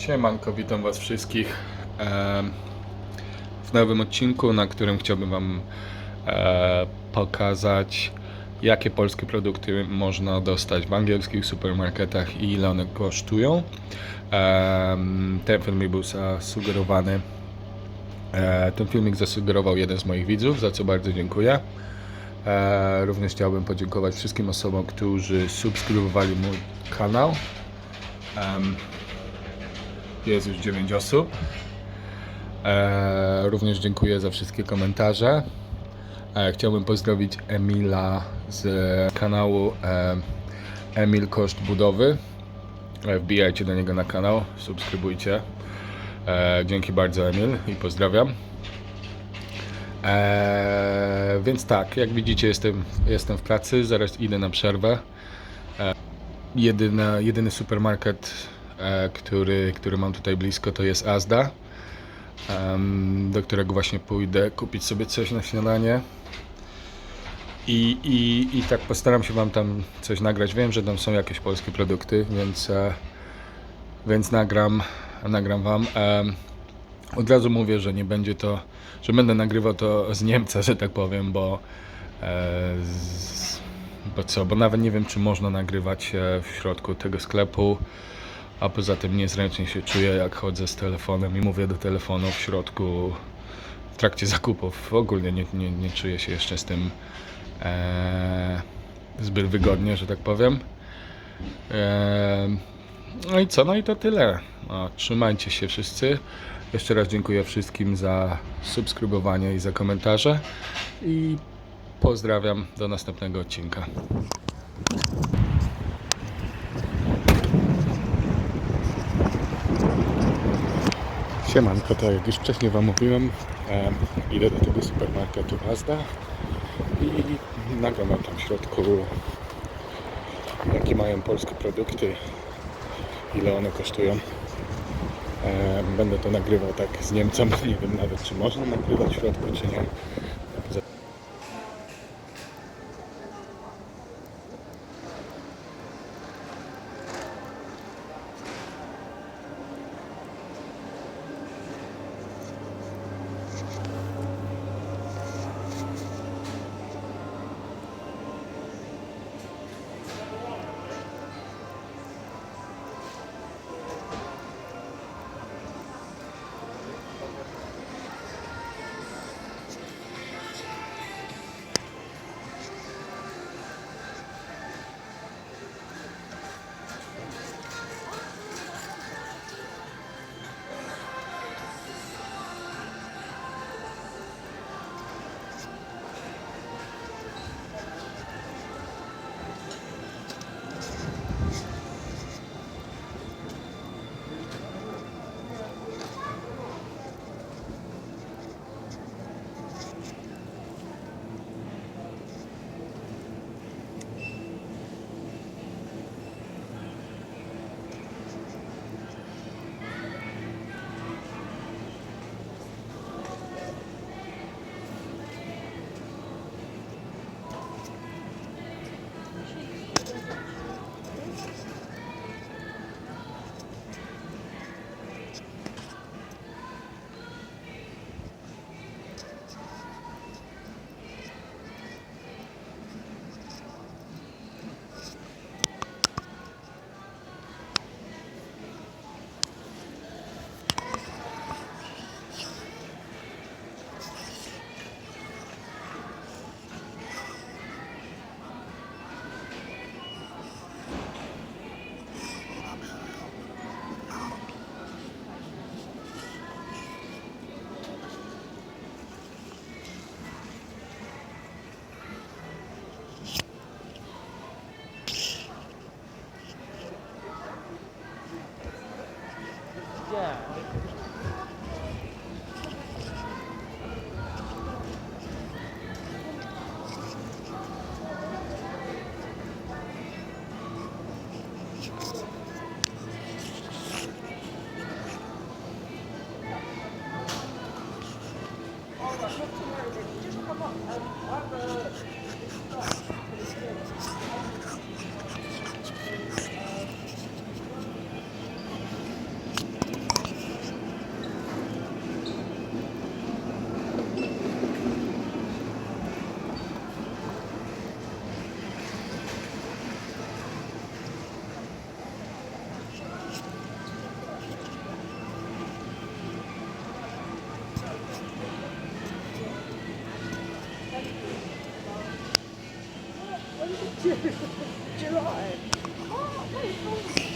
Siemanko, witam Was wszystkich w nowym odcinku, na którym chciałbym Wam e, pokazać, jakie polskie produkty można dostać w angielskich supermarketach i ile one kosztują. Ten filmik był zasugerowany. E, ten filmik zasugerował jeden z moich widzów, za co bardzo dziękuję. E, również chciałbym podziękować wszystkim osobom, którzy subskrybowali mój kanał. Jest już 9 osób. E, również dziękuję za wszystkie komentarze. E, chciałbym pozdrowić Emila z kanału e, Emil Koszt Budowy. E, wbijajcie do niego na kanał, subskrybujcie. E, dzięki bardzo Emil i pozdrawiam. E, więc tak, jak widzicie jestem, jestem w pracy, zaraz idę na przerwę jedyna, jedyny supermarket, e, który, który mam tutaj blisko, to jest Asda, em, do którego właśnie pójdę kupić sobie coś na śniadanie. I, i, I tak postaram się Wam tam coś nagrać. Wiem, że tam są jakieś polskie produkty, więc, e, więc nagram, nagram Wam. Em, od razu mówię, że nie będzie to, że będę nagrywał to z Niemca, że tak powiem, bo e, bo co, bo nawet nie wiem, czy można nagrywać e, w środku tego sklepu, a poza tym niezręcznie się czuję, jak chodzę z telefonem i mówię do telefonu w środku w trakcie zakupów. Ogólnie nie, nie, nie czuję się jeszcze z tym e, zbyt wygodnie, że tak powiem. E, no i co, no i to tyle. No, trzymajcie się wszyscy. Jeszcze raz dziękuję wszystkim za subskrybowanie i za komentarze. I pozdrawiam do następnego odcinka. Siemanko, tak jak już wcześniej Wam mówiłem, idę do tego supermarketu Asda i nagram Wam tam w środku jakie mają polskie produkty, ile one kosztują. Będę to nagrywał tak z Niemcem, nie wiem nawet czy można nagrywać w środku czy nie. Oh, July. Oh,